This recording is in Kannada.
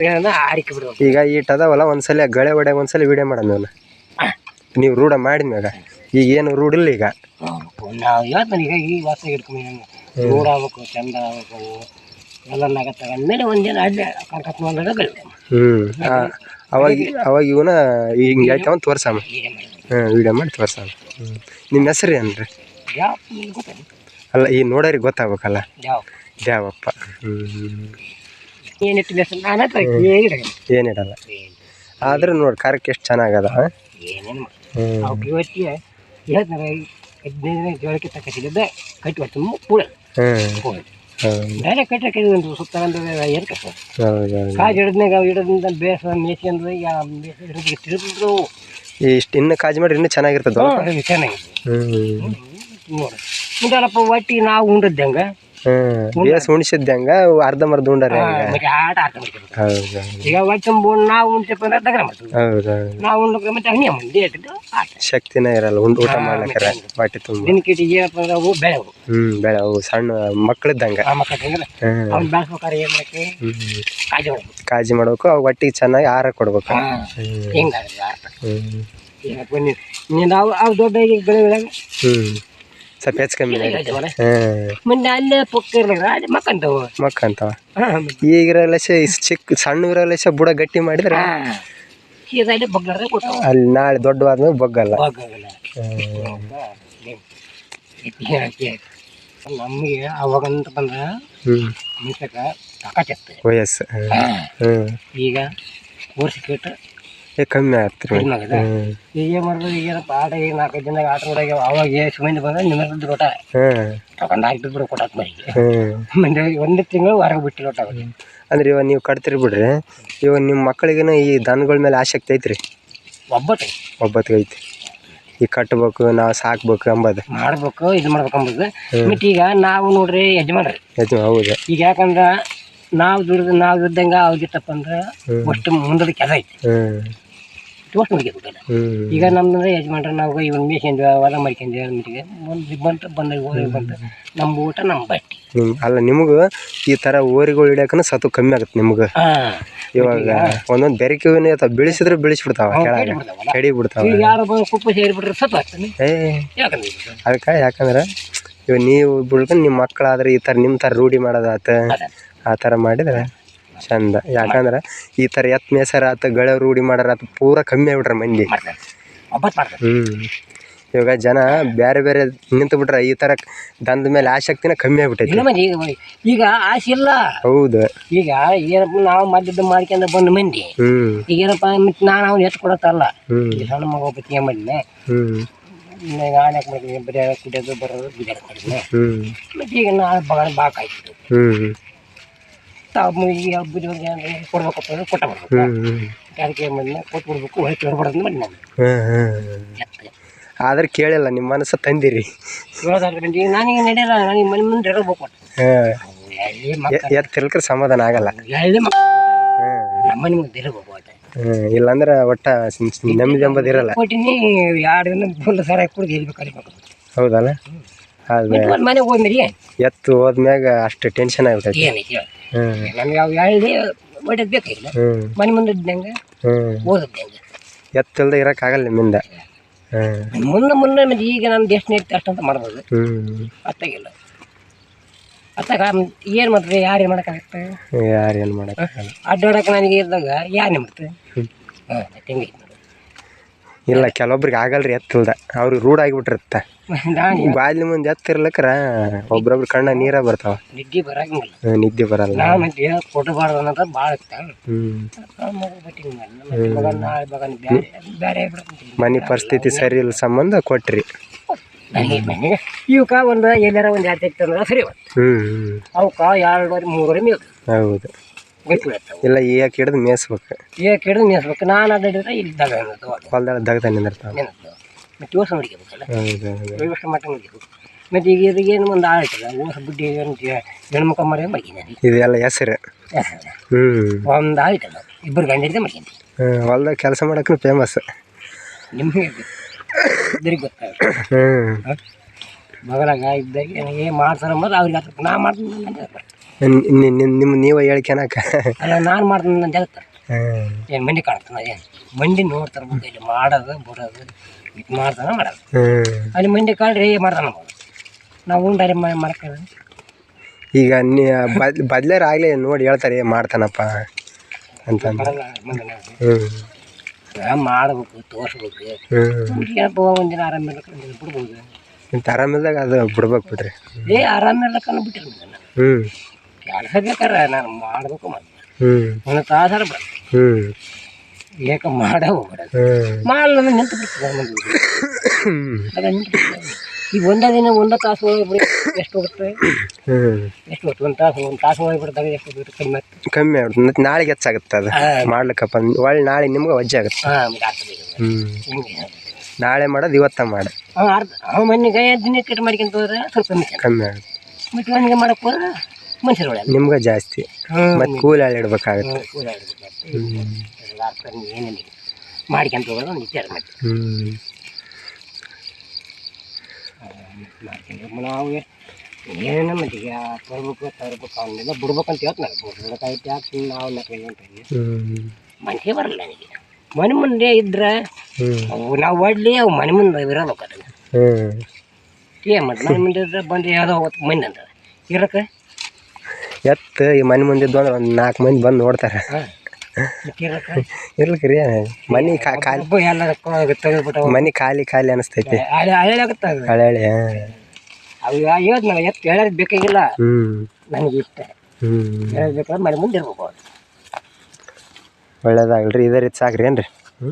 ಏನಂದ್ರೆ ಆರಿಕೆ ಬಿಡು ಈಗ ಈಟ್ ಅದಾವಲ್ಲ ಒಂದ್ಸಲ ಗಳೆ ಹೊಡೆ ಒಂದ್ಸಲ ವಿಡಿಯೋ ಮಾಡೋಣ ನೀವು ನೀವು ರೂಢ ಮಾಡಿದ್ಮ್ಯಾಗ ಈಗ. ಏನು ರೂಢಿಲ್ಲ ಈಗ. ನಾವು ಹೇಳ್ತಾನೆ ಈಗ ಈ ವಾಸ ಹಿಡ್ಕೊಂಡು ರೋಡ್ ಆಗ್ಬೇಕು ಚಂದ ಆಗ್ಬೇಕು ಎಲ್ಲ ನಗ ತಗೊಂಡ್ಮೇಲೆ ಒಂದಿನ ಅಲ್ಲೇ ಕರ್ಕತ್ ಬಂದಾಗ ಗಳಿಕೆ ಹ್ಮ್ ಆ, ಅವಾಗ ಅವಾಗ ಇವನ ಹಿಂಗೆ ಹೇಳ್ತಾವ ತೋರ್ಸಮ್ಮ. ಹಾಂ ವಿಡಿಯೋ ಮಾಡಿ ತೋರ್ಸಮ್ಮ. ಹ್ಞೂ ನಿಮ್ಮ ಹೆಸರು ಏನ್ರಿ? ಅಲ್ಲ ಈ ನೋಡೋರಿಗೆ ಗೊತ್ತಾಗ್ಬೇಕಲ್ಲ? ಯಾವ ದ್ಯಾವಪ್ಪ ಹ್ಞೂ ಏನಿಟ್ಟು ಬೇಸ ನಾನು ಹತ್ರ ಏನಿಲ್ಲ ಏನಿಡಲ್ಲ. ಆದ್ರೆ ನೋಡಿ ಕಾರ್ಯಕ್ಕೆ ಎಷ್ಟು ಚೆನ್ನಾಗದ ಏನೇನು ಅವ್ಕೆ ಇವತ್ತಿಗೆ ಹೇಳ್ತಾರೆ ಜೋಳಕ್ಕೆ ತಕ್ಕಿದ್ದೆ ಕಟ್ಟಿ ಬರ್ತೀನಿ ಕೂಡ ಹ್ಞೂ ಹೋಗಿ ಹೌದು ಕಟ್ಟಿ ಒಂದು ಸುತ್ತ ಏನು ಕಷ್ಟ ಕಾಜು ಹಿಡಿದ್ನಾಗ ಹಿಡಿದಿಂದ ಬೇಸ ಮೇಸಿ ಅಂದ್ರೆ ಯಾ ಬೇಸ ಹಿಡಿದು ತಿರುಗಿದ್ರು. ಇಷ್ಟು ಇನ್ನು ಕಾಜು ಮಾಡಿ ಇನ್ನೂ ಚೆನ್ನಾಗಿರ್ತದ ಚೆನ್ನಾಗಿ ನೋಡಿ. ಮುಂದಲ್ಲಪ್ಪ ಒಟ್ಟಿ ನಾವು ಉಂಡದ್ದಂಗ ಬೇಸ್ ಉಣಿಸಿದ್ದಂಗ ಅರ್ಧಂಬರ್ಧ ಉಂಡಾರ ಮತ್ತೆ ಆಟ ಆಟ ಮಾಡ್ತೀವಿ ಹೌದು? ಈಗ ಒಟ್ಟು ನಾವು ಉಂಟಪ್ಪ ಅಂದ್ರೆ ದಗರ ಮಾಡ್ತೀವಿ. ಹೌದು? ನಾವು ಉಂಡ್ರೆ ಮತ್ತೆ ಹಂಗೆ ಮುಂದೆ ಇಟ್ಟಿದ್ದು ಆಟ. ಶಕ್ತಿನೇ ಇರಲ್ಲ ಉಂಡು ಊಟ ಮಾಡ್ಲಿಕ್ಕಾರ ಹೊಟ್ಟೆ ತುಂಬ. ದಿನಕ್ಕಿಟ್ಟು ಏನಪ್ಪ ಅಂದ್ರೆ ಅವು ಬೆಳೆವು ಹ್ಮ್ ಬೆಳೆ ಅವು ಸಣ್ಣ ಮಕ್ಕಳಿದ್ದಂಗ ಆ ಮಕ್ಕಳು ಹೆಂಗಲ್ಲ. ಹ್ಮ್ ಅವ್ನು ಬೆಳೆಸ್ಬೇಕಾರೆ ಏನು ಮಾಡಕ್ಕೆ? ಹ್ಮ್. ಕಾಜಿ ಮಾಡ್ಬೇಕು. ಕಾಳಜಿ ಮಾಡ್ಬೇಕು ಅವು ಹೊಟ್ಟಿಗೆ ಚೆನ್ನಾಗಿ ಆಹಾರ ಕೊಡ್ಬೇಕು. ಹಾಂ. ಹ್ಮ್. ಹಿಂಗಾದ್ರೆ ಆಟ ನೀನು ನೀನು ನಾವು ಅವು ದೊಡ್ಡ ಬೆಳೆ ಹ್ಮ್. ಸ್ವಲ್ಪ ಹೆಚ್ಚು ಕಮ್ಮಿ ಅಲ್ಲೇ ಪೊಕ್ಕ ಮಕ್ಕಂತವು ಚಿಕ್ಕ ಸಣ್ಣ ಲಕ್ಷ ಬುಡ ಗಟ್ಟಿ ಮಾಡಿದ್ರೆ ಅಲ್ಲಿ ನಾಳೆ ದೊಡ್ಡವಾದ್ಮೇಲೆ ಬಗ್ಗಲ್ಲ. ನಮಗೆ ಅವಾಗಂತ ಮುಂಚೆಕ ತಾಕತ್ತಿತ್ತು ವಯಸ್ಸು. ಈಗ ಕೇಟ ಏ ಕಮ್ಮಿ ಆಗ್ತದೆ ಕಡಿಮೆ ಈಗ ಏನು ಮಾಡೋದು ಈಗ ಏನಪ್ಪ ಆಟ ಈಗ ನಾಲ್ಕೈದು ಜನ ಆಟ ನೋಡಾಗ ಅವಾಗ ಸುಮಂದಿ ಮಂದಿ ಬಂದ್ರೆ ನಿಮ್ಮ ರೋಟ ಹ್ಮ್ ತಗೊಂಡು ಹಾಕ್ಬಿಟ್ಟು ಕೊಟ್ಟ ಕೊಟ್ಟಾಕ ಮಂದಿ ಒಂದು ತಿಂಗಳು ಹೊರಗೆ ಬಿಟ್ಟು ಲೋಟ ಅಂದ್ರೆ ಇವಾಗ ನೀವು ಕಟ್ತಿರಿ ಬಿಡ್ರಿ. ಇವಾಗ ನಿಮ್ಮ ಮಕ್ಕಳಿಗೇನು ಈ ದನಗಳ ಮೇಲೆ ಆಸಕ್ತಿ ಐತ್ರಿ? ಒಬ್ಬಟ್ಟು. ಒಬ್ಬತ್ತಿಗೆ ಐತಿ. ಈಗ ಕಟ್ಬೇಕು ನಾವು ಸಾಕ್ಬೇಕು ಅಂಬದು. ಮಾಡ್ಬೇಕು ಇದು ಮಾಡ್ಬೇಕು ಅಂಬುದು. ಮತ್ತೆ ಈಗ ನಾವು ನೋಡ್ರಿ ಯಜಮಾನ್ರಿ. ಹೌದು. ಈಗ ಯಾಕಂದ್ರೆ ನಾವು ದುಡ್ದು ನಾವು ದುಡ್ದಂಗೆ ಅವ್ರಿಗೆ ಅಂದ್ರೆ ಅಷ್ಟು ಮುಂದದ ಕೆಲಸ ಐತಿ. ತೋರ್ಸ್ ಹ್ಮ್. ಈಗ ನಮ್ದಂದ್ರೆ ಯಜಮಾನ್ರ ನಾವು ಇವನ್ ಮೇಸಿಂದ ಹೊಲ ಮಾಡ್ಕೊಂಡ್ವಿ ಮಿಟಿಗೆ ಒಂದು ಬಂತು ಬಂದಾಗ ಓರಿ ಬಂತು ನಮ್ಮ ಊಟ ನಮ್ಮ ಬಟ್ಟಿ. ಅಲ್ಲ ನಿಮಗೆ ಈ ಥರ ಓರಿಗಳು ಹಿಡಿಯಕನ ಸತು ಕಮ್ಮಿ ಆಗುತ್ತೆ ನಿಮ್ಗೆ. ಇವಾಗ ಒಂದೊಂದು ಬೆರಕೆ ಅಥವಾ ಬೆಳೆಸಿದ್ರೆ ಬೆಳೆಸ್ಬಿಡ್ತಾವ ಕಡಿ ಬಿಡ್ತಾವ ಯಾರು ಬಂದು ಕುಪ್ಪ ಸೇರಿಬಿಟ್ರೆ ಸತ್ತು ಯಾಕಂದ್ರೆ ಅದಕ್ಕೆ ಯಾಕಂದ್ರೆ ಇವಾಗ ನೀವು ಬಿಡ್ಕೊಂಡು ನಿಮ್ಮ ಮಕ್ಕಳಾದ್ರೆ ಈ ಥರ ನಿಮ್ಮ ಥರ ರೂಢಿ ಮಾಡೋದಾತ ಆ ಥರ ಮಾಡಿದ್ರೆ ಚಂದ. ಯಾಕಂದ್ರೆ ಈ ಥರ ಎತ್ ಮೇಸರ ಆತ ಗಳ ರೂಢಿ ಮಾಡಾರ ಆತ ಪೂರ ಕಮ್ಮಿ ಆಗ್ಬಿಟ್ರೆ ಮಂದಿ. ಹ್ಞೂ ಹ್ಮ್. ಇವಾಗ ಜನ ಬೇರೆ ಬೇರೆ ನಿಂತು ಬಿಟ್ರ ಈ ಥರ ದಂದ ಮೇಲೆ ಆಸಕ್ತಿನ ಕಮ್ಮಿ ಆಗ್ಬಿಟ್ಟೈತಿ ಈಗ ಆಸೆ ಇಲ್ಲ. ಹೌದು. ಈಗ ಏನಪ್ಪ ನಾವು ಮಧ್ಯದ ಮಾಡ್ಕೊಂಡ ಬಂದ ಮಂದಿ ಈಗ ಏನಪ್ಪ ಮತ್ತೆ ನಾನು ಅವ್ನು ಹೆಚ್ಚು ಕೊಡತ್ತಲ್ಲ. ಸಣ್ಣ ಮಗ ಒಬ್ಬ ಮಂದಿನ ಮಾಡಿದ್ನೆ? ಹ್ಮ್. ನಾನು ಯಾಕೆ ಮಾಡಿದ್ದೀನಿ ಬರೀ ಕುಡಿಯೋದು ಬರೋದು ಬಿಡೋದು ಮಾಡಿದ್ನೆ ಹ್ಮ್. ಮತ್ತೆ ಈಗ ನಾನು ಬಗಳ ಬಾಕಾಯ್ತು. ಆಯ್ತು ಈ ಹಬ್ಬದ ಕೊಡ್ಬೇಕಪ್ಪ ಅಂದ್ರೆ ಕೊಟ್ಟ ಬರ್ಬೇಕು ಬಿಡ್ಬೇಕು ಆದ್ರೆ ಕೇಳಿಲ್ಲ ನಿಮ್ಮ ಮನಸ್ಸು ತಂದಿರಿ. ನನಗೆ ನಡೆಯಲ್ಲ ನನಗೆ ಮನೆ ಮುಂದೆ ಸಮಾಧಾನ ಆಗಲ್ಲ. ಎಲ್ಲಿ ಮಕ್ಕ ಹ್ಮ್. ನಮ್ಮ ಮನೆ ಮುಂದೆ ಇರಬೇಕು ಅಷ್ಟೇ ಹ್ಮ್ ಇಲ್ಲಾಂದ್ರೆ ಒಟ್ಟ ನೆಮ್ಮದಿ ಎಂಬುದಿರಲ್ಲ ಕೊಟ್ಟಿನಿ ಎರಡು ದಿನ ಫುಲ್ ಸರ ಕುಡಿದು ಎಲ್ಲಿ ಹೌದಲ್ಲ? ಅದು ಹೋದ್ಮೇಲೆ ಎತ್ತು ಹೋದ್ಮ್ಯಾಗ ಅಷ್ಟು ಟೆನ್ಷನ್ ಆಗ್ಬಿಟ್ಟೈತಿ ಏನು ಹೇಳಿ ಹ್ಮ್. ಬೇಕಾಗಿಲ್ಲ. ಹ್ಮ್. ಮನೆ ಮುಂದೆ ಇದ್ದಂಗೆ ಹ್ಮ್. ಓದದ್ದಂಗೆ ಎತ್ತಿಲ್ದೆ ಇರಕ್ಕಾಗಲ್ಲ ನಿಮ್ಮಿಂದ. ಹ್ಮ್. ಮುಂದೆ ಮುಂದೆ ಮತ್ತೆ ಈಗ ನಾನು ದೇಶ ಐತೆ ಅಷ್ಟಂತ ಮಾಡ್ಬೋದು. ಹ್ಮ್. ಅತ್ತಾಗಿಲ್ಲ. ಅತ್ತಾಗ ಏನು ಮಾಡ್ತಾರೆ ಯಾರು ಏನು ಮಾಡೋಕ್ಕಾಗತ್ತೆ? ಯಾರು ಏನು ಮಾಡಕ್ಕಾಗಲ್ಲ. ಅಡ್ಡಾಡಕ್ಕೆ ನನಗೆ ಇದ್ದಾಗ ಯಾರು ನಿಮ್ಮ ಹಾಂ ಹೆಂಗೆ ಇಲ್ಲ ಕೆಲವೊಬ್ರಿಗೆ ಆಗಲ್ರಿ ಎತ್ತಿಲ್ದ. ಅವ್ರಿಗೆ ರೂಢ ಆಗಿಬಿಟ್ಟಿರುತ್ತೆ. ಬಾಯ್ಲಿ ಮುಂದೆ ಎತ್ತಿರ್ಲಕ್ರ ಒಬ್ರೊಬ್ರ ಕಣ್ಣ ನೀರ ಬರ್ತಾವ. ನಿದ್ದೆ ಬರಂಗಿಲ್ಲ. ಹ್ಮ್, ನಿದ್ದೆ ಬರಲ್ಲ. ನಾನು ಅನ್ನೋದು ಭಾಳ ಇತ್ತು. ಹ್ಮ್. ಮಗ ಬಟ್ಟಿಂಗ್ ಮಾಡಿ ನಮ್ಮ ಮಗ ನಾಳೆ ಮಗನ ಬೇರೆ ಬೇರೆ ಬಿಡ್ತೀನಿ. ಮನೆ ಪರಿಸ್ಥಿತಿ ಸರಿ ಇಲ್ಲ ಸಂಬಂಧ ಕೊಟ್ರಿ. ನನಗೆ ಇವಕ್ಕ ಒಂದು ಎಲ್ಲಾರ ಒಂದು ಎರಡು ಅಂದ್ರೆ ಸರಿ ಹ್ಮ್ ಹ್ಮ್. ಅವಕ್ಕ ಎರಡುವರೆ ಮೂರುವರೆ ಮೇವು ಹೌದು. ಇಲ್ಲ ಈಗ ಹಿಡಿದು ಮೇಯಿಸ್ಬೇಕು. ಈಗ ಹಿಡಿದು ಮೇಯಿಸ್ಬೇಕು. ನಾನು ಅಡ್ಡಿದ್ರೆ ಇದ್ದಾಗ ಅನ್ನೋದು ಹೊಲ್ದಾಗ ದಗ್ದ ನಿಂದಿರ್ತಾವೆ. ಮತ್ತು ಓಸ ಮಡಿಕಬೇಕಲ್ಲ? ಮಟ್ಟ ಮಡಿಕಬೇಕು. ಮತ್ತು ಈಗ ಇದು ಏನು ಒಂದು ಆಳ್ತಲ್ಲ ಓಸ ಬುಡ್ಡಿ ಹೆಣ್ಮಕ್ಳು ಮರಿ ಮಡಿಕಿದ್ದೀನಿ ಇದೆಲ್ಲ ಹೆಸರು. ಹ್ಞೂ ಒಂದು ಆಯ್ತಲ್ಲ ಇಬ್ಬರು ಗಂಡಿದ್ದೆ ಮಡಿಕಿದ್ದೀನಿ ಹೊಲ್ದಾಗ ಕೆಲಸ ಮಾಡೋಕ್ಕೂ ಫೇಮಸ್ ನಿಮಗೆ ಇದ್ರಿಗೆ ಗೊತ್ತಾಗುತ್ತೆ ಹ್ಞೂ ಮಗನಾಗ ಇದ್ದಾಗ ಏನು ಮಾಡ್ತಾರೆ ಅಂಬೋದು ಅವ್ರಿಗೆ ಹತ್ರ ನಾ ಮಾಡ್ತೀನಿ ನಿಮ್ಮ ನೀವು ಹೇಳ್ಕೆನಕ ಅಲ್ಲ ನಾನು ಮಾಡ್ತೀನಿ ನಾನು ಹೇಳ್ತಾರೆ ಏನು ಮಂಡಿ ಕಾಣ್ತಾನೆ? ಏನು? ಮಂಡಿ ನೋಡ್ತಾರೆ ಮುಂದೆ ಇಲ್ಲಿ ಮಾಡೋದು ಬಿಡೋದು ಇದು ಮಾಡ್ತಾನೆ ಮಾಡೋದು. ಅಲ್ಲಿ ಮಂಡಿ ಕಾಣ್ರಿ ಮಾಡ್ತಾನೆ ನಾವು ಉಂಡಾರಿ ಮಾಡ್ಕೊಳ್ಳಿ ಈಗ ನೀ ಬದ್ ಬದ್ಲೇರ್ ಆಗಲಿ ನೋಡಿ ಹೇಳ್ತಾರೆ "ಏ, ಮಾಡ್ತಾನಪ್ಪ ಅಂತ. ಮಾಡ್ಬೇಕು ತೋರಿಸ್ಬೇಕು. ಒಂದಿನ ಆರಾಮ ಇರ್ಬೇಕು ಬಿಡ್ಬೋದು. ಆರಾಮಿಲ್ದಾಗ ಅದು ಬಿಡ್ಬೇಕು ಬಿಡ್ರಿ. ಏ ಆರಾಮ ಇರ್ಲಕ್ಕ ಬಿಟ್ಟಿರ್ಬೇಕು ಹ್ಞೂ ಕೆಲಸ ಬೇಕಾರೆ ನಾನು ಮಾಡಬೇಕು ಮಾಡಿ ಒಂದು ತಾಸಾರ ಬಿಡ ಏಕ ಮಾಡ ಹೋಗ್ಬೇಡ. ಮಾಡಲ್ಲ ನಿಂತು ಬಿಡ್ತದೆ. ಈಗ ಒಂದೇ ದಿನ ಒಂದೇ ತಾಸು ಹೋಗ್ಬಿಡಿ ಎಷ್ಟು ಹೋಗುತ್ತೆ? ಎಷ್ಟು ಹೋಗುತ್ತೆ? ಒಂದು ತಾಸು ಒಂದು ತಾಸು ಹೋಗ್ಬಿಡ್ದಾಗ ಎಷ್ಟು ಹೋಗುತ್ತೆ? ಕಡಿಮೆ ಆಗ್ತದೆ ಕಮ್ಮಿ ಆಗ್ಬಿಡ್ತು ಮತ್ತೆ ನಾಳೆಗೆ ಹೆಚ್ಚಾಗುತ್ತೆ ಅದು. ಮಾಡ್ಲಿಕ್ಕಪ್ಪ. ಒಳ್ಳೆ ನಾಳೆ ನಿಮ್ಗೆ ವಜ್ಜೆ ಆಗುತ್ತೆ. ಹ್ಞೂ ಹಿಂಗೆ. ನಾಳೆ ಮಾಡೋದು ಇವತ್ತ ಮಾಡಿ. ಅವ ಅರ್ಧ ಅವ ಮನೆಗೆ ದಿನ ಕಟ್ ಮಾಡ್ಕೊಂತ ಹೋದ್ರೆ ಸ್ವಲ್ಪ ಕಮ್ಮಿ ಕಮ್ಮಿ ಆಗುತ್ತೆ. ಮತ್ತೆ ಮನೆಗೆ ಮಾಡಕ್ಕೆ ಹೋದ್ರೆ ಮನುಷ್ಯರು ನಿಮ್ಗೆ ಜಾಸ್ತಿ. ಮತ್ತೆ ಕೂಲ್ ಆಳು ಇಡ್ಬೇಕಾಗುತ್ತೆ ಹ್ಞೂ ಏನಿಲ್ಲ ಮಾಡ್ಕೊಂತ ಹೋಗೋದು ಒಂದು ವಿಚಾರ ಮಾಡಿ ಹ್ಞೂ ಮಾಡ್ಕೊಂಡು ನಾವು ಏನೇನೋ ಈಗ ತರ್ಬೇಕು ತರ್ಬೇಕು ಅವನ್ನೆಲ್ಲ ಬಿಡ್ಬೇಕಂತ ಹೇಳ್ತಾನೆ ಬಿಡ್ಬೇಕಾಯ್ತು ಯಾಕೆ ನಾವು ನಕಲಿ ಅಂತ ಮನಸ್ಸೇ ಬರಲ್ಲ ನನಗೆ ಮನೆ ಮುಂದೆ ಇದ್ರೆ ಅವು ನಾವು ಒಡ್ಲಿ ಅವು ಮನೆ ಮುಂದೆ ಇರಬೇಕು ಅದನ್ನು ಏನು ಮತ್ತೆ ಮನೆ ಮುಂದೆ ಇದ್ರೆ ಬಂದು ಯಾವುದೋ ಹೋಗುತ್ತೆ ಮಂದಿ ಅಂತ. ಇರಕ್ಕೆ? ಎತ್ತು ಈ ಮನೆ ಮುಂದಿದ್ದು ಅಂದ್ರೆ ಒಂದು ನಾಲ್ಕು ಮಂದಿ ಬಂದು ನೋಡ್ತಾರೆ. ಹಾಂ. ಇರಕ್ಕೆ ಇರ್ಲಿಕ್ರಿ ಮನೆ ಕಾ ಖಾಲಿ ಮನೆ ಖಾಲಿ ಖಾಲಿ ಅನಿಸ್ತೈತಿ. ಹಳೆ ಹಳೆ ಎತ್ತು ಹೇಳೋದು ಬೇಕಾಗಿಲ್ಲ. ಹ್ಞೂ ನನಗೆ ಇಷ್ಟ. ಹ್ಞೂ ಹೇಳೋದು ಬೇಕಾದ್ರೆ ಮನೆ ಮುಂದೆ ಇರ್ಬೇಕು ಒಳ್ಳೇದಾಗಲ್ರಿ ಇದೇ ರೀತಿ ಸಾಕ್ರಿ ಏನ್ರಿ? ಹ್ಞೂ